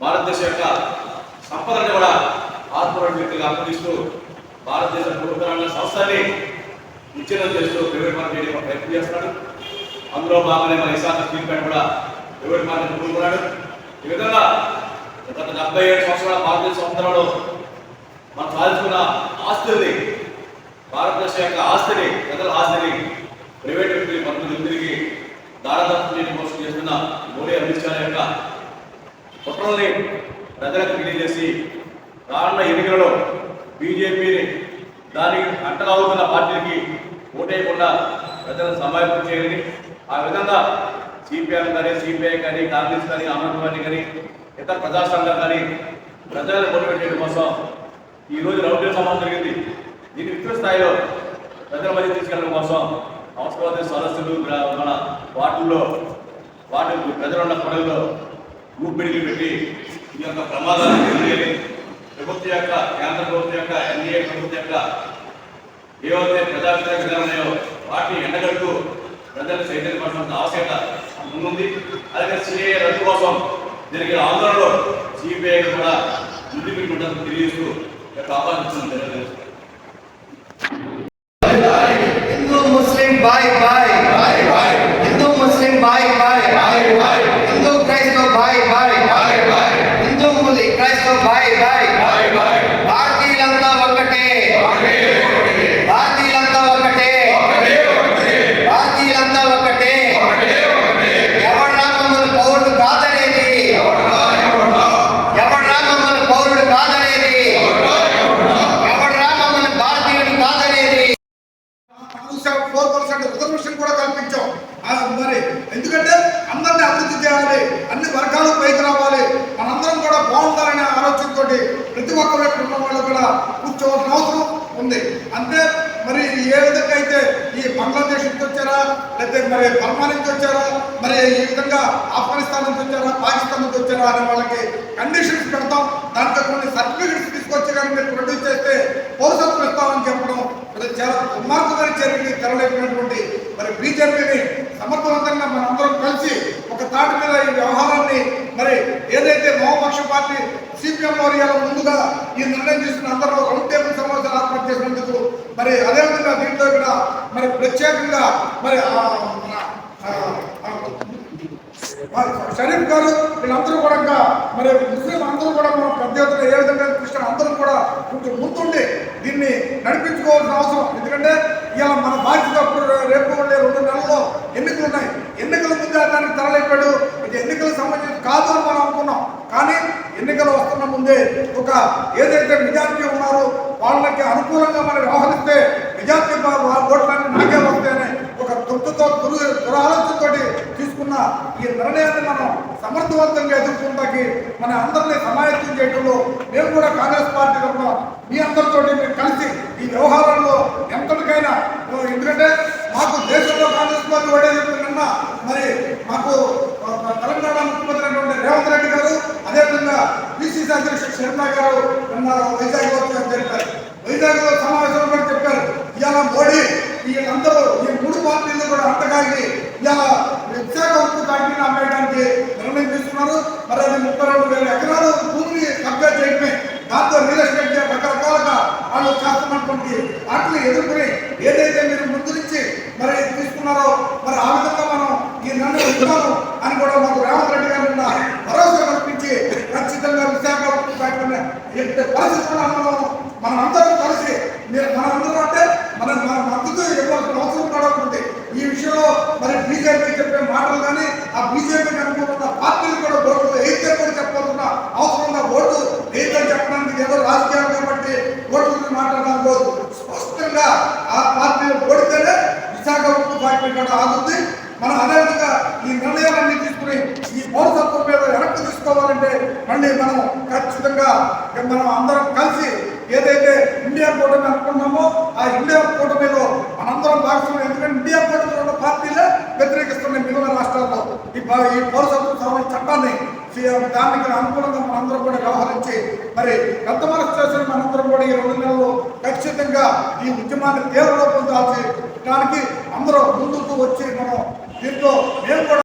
భారతదేశం యొక్క సంపదని కూడా కార్పొరేట్ వ్యక్తిగా అప్పగిస్తూ భారతదేశ ప్రభుత్వాల సంస్థని విచ్ఛిన్నం చేస్తూ ప్రైవేట్ మార్కెట్ చేయడం ప్రయత్నం చేస్తున్నాడు. అందులో భాగంగా మన ఇసాన్ స్టీల్ ప్లాంట్ కూడా ప్రైవేట్ మార్కెట్ కోరుకున్నాడు ఈ విధంగా గత డెబ్బై ఏడు సంవత్సరాల భారతదేశ సంవత్సరంలో మనం సాధించుకున్న ఆస్తిని భారతదేశం యొక్క ఆస్తిని ప్రజల ఆస్తిని ప్రైవేట్ వ్యక్తులు మద్దతు తిరిగి దారదత్వం మోసం చేస్తున్న మోడీ అమిత్ షా యొక్క కుట్రల్ని ప్రజలకు తెలియజేసి రానున్న ఎన్నికలలో బీజేపీని దానికి అంటగావుతున్న పార్టీకి ఓటేయకుండా ప్రజలను సమాయత్తం చేయాలని ఆ విధంగా సిపిఎం కానీ సిపిఐ కానీ కాంగ్రెస్ కానీ ఆమ్ పార్టీ కానీ ఇతర ప్రజా కానీ ప్రజలను మోటివేట్ కోసం ఈ రోజు రౌండ్ సమావేశం జరిగింది. దీన్ని విస్తృత స్థాయిలో ప్రజల మధ్య తీసుకెళ్ళడం కోసం అవసరమైన సదస్సులు మన వార్డుల్లో వాటి ప్రజలున్న పనుల్లో ఊపిడికి పెట్టి ఈ యొక్క ప్రమాదాన్ని ప్రభుత్వం యొక్క కేంద్ర ప్రభుత్వం యొక్క ఎన్డీఏ ప్రభుత్వం యొక్క ఏవైతే ప్రజాప్రతిక విధానాయో వాటిని ఎండగట్టు ప్రజలు చైతన్యపరచాల్సిన ఆవశ్యకత ముందుంది. అలాగే సిఐ రద్దు కోసం జరిగే ఆందోళనలో సిబిఐ కూడా ముందు పెట్టుకుంటారు తెలియజేస్తూ యొక్క ఆహ్వానించడం జరగలేదు ముస్లిం బాయ్. మరి. ఎందుకంటే అందరినీ అభివృద్ధి చేయాలి అన్ని వర్గాలు పైకి రావాలి. మనందరం కూడా బాగుండాలనే ఆలోచనతో ప్రతి ఒక్కరు ఉన్న వాళ్ళు కూడా కూర్చోవలసిన అవసరం ఉంది. అంటే మరి ఏ విధంగా అయితే ఈ బంగ్లాదేశ్ నుంచి వచ్చారా లేకపోతే మరి బర్మా నుంచి వచ్చారా మరి ఈ విధంగా ఆఫ్ఘనిస్తాన్ నుంచి వచ్చారా పాకిస్తాన్ నుంచి వచ్చారా అనే వాళ్ళకి కండిషన్స్ పెడతాం. దాంట్లో కొన్ని సర్టిఫికెట్స్ తీసుకొచ్చి కానీ మీరు ప్రొడ్యూస్ చేస్తే పౌరసత్వం చాలా దుర్మార్గమైన చర్యకి తెరలేపినటువంటి మరి బీజేపీని సమర్థవంతంగా మనందరం కలిసి ఒక తాటి మీద ఈ వ్యవహారాన్ని మరి ఏదైతే మోపక్ష పార్టీ సిపిఎం వారియాల ముందుగా ఈ నిర్ణయం తీసుకున్న అందరూ రౌండ్ టేబుల్ సమావేశాలు ఏర్పాటు చేసినందుకు మరి అదేవిధంగా దీంట్లో కూడా మరి ప్రత్యేకంగా మరి షరీఫ్ గారు వీళ్ళందరూ కూడా మరి ముస్లిం అందరూ కూడా మనం పెద్ద ఏ విధంగా క్రిస్టియన్ అందరూ కూడా కొంచెం ముందుండి దీన్ని నడిపించుకోవాల్సిన అవసరం. ఎందుకంటే ఇవాళ మన బాధ్యత రేపు ఉండే రెండు నెలల్లో ఎన్నికలు ఉన్నాయి. ఎన్నికల ముందే దానికి తరలిపాడు ఇది ఎన్నికలకు సంబంధించి కాదు అని మనం అనుకున్నాం. కానీ ఎన్నికలు వస్తున్న ముందే ఒక ఏదైతే మెజార్టీ ఉన్నారో వాళ్ళకి అనుకూలంగా మనం ఈ నిర్ణయాన్ని మనం సమర్థవంతంగా ఎదుర్కొంటాకి మన అందరినీ సమాయత్తం చేయడంలో మేము కూడా కాంగ్రెస్ పార్టీ తరఫున మీ అందరితో మేము కలిసి ఈ వ్యవహారంలో ఎంతటికైనా ఎందుకంటే మాకు దేశంలో కాంగ్రెస్ పార్టీ ఓడేది నిన్న మరి మాకు తెలంగాణ ముఖ్యమంత్రి అయినటువంటి రేవంత్ రెడ్డి గారు అదేవిధంగా పిసిసి అధ్యక్షుడు శర్మ గారు నిన్న వైజాగ్ జరిపారు వైజాగ్లో సమావేశంలో కూడా చెప్పారు ఇవాళ మోడీ వీళ్ళందరూ ఈ మూడు పార్టీలు కూడా అంతకాగి ఇలా విశాఖ ఉక్కు ఫ్యాక్టరీని అమ్మేయడానికి నిర్ణయం తీసుకున్నారు మరి అది ముప్పై రెండు వేల ఎకరాలు భూమిని కబ్జా చేయడమే దాంతో రియల్ ఎస్టేట్ చే- రకరకాలుగా వాళ్ళు చేస్తున్నటువంటి వాటిని ఎదుర్కొని ఏదైతే మీరు ముందు నుంచి మరి తీసుకున్నారో మరి ఆ విధంగా మనం ఈ అని కూడా మాకు రేవంత్ రెడ్డి గారు నిన్న భరోసా కల్పించి ఖచ్చితంగా విశాఖ పరిస్థితుల్లో మనం అందరం కలిసి మీరు మన అందరం అంటే మన మన మద్దతు ఇవ్వాల్సిన అవసరం కూడా ఉంటుంది ఈ విషయంలో మరి బీజేపీ చెప్పే మాటలు కానీ ఆ బీజేపీకి అనుకుంటున్న పార్టీలు కూడా ఓట్లు అయితే కూడా చెప్పాల్సిన అవసరంగా ఓటు లేదని చెప్పడానికి ఏదో రాజకీయాలు కాబట్టి ఓట్ల గురించి మాట్లాడడం పోదు స్పష్టంగా ఆ పార్టీలు ఓడితేనే విశాఖ ఉక్కు ఫ్యాక్టరీ కూడా ఆగుతుంది మనం అదేవిధంగా ఈ నిర్ణయాలన్నీ తీసుకుని ఈ పౌరసత్వం మీద వెనక్కి తీసుకోవాలంటే మళ్ళీ మనం ఖచ్చితంగా మనం అందరం కలిసి ఏదైతే ఇండియా కూటమి అనుకున్నామో ఆ ఇండియా కూటమిలో మనందరం భాగస్వామ్యం ఎందుకంటే ఇండియా కూటమిలో ఉన్న పార్టీలే వ్యతిరేకిస్తున్నాయి మిగిలిన రాష్ట్రాల్లో. ఈ ఈ పౌరసత్వ సవరణ చట్టాన్ని దానికి అనుకూలంగా మనందరం కూడా వ్యవహరించి మరి పెద్ద మనసు చేసిన మనందరం కూడా ఈ రెండు నెలల్లో ఖచ్చితంగా ఈ ఉద్యమాన్ని తీవ్ర రూపం దాల్చి దానికి అందరూ ముందుకు వచ్చి మనం దీంట్లో మేము కూడా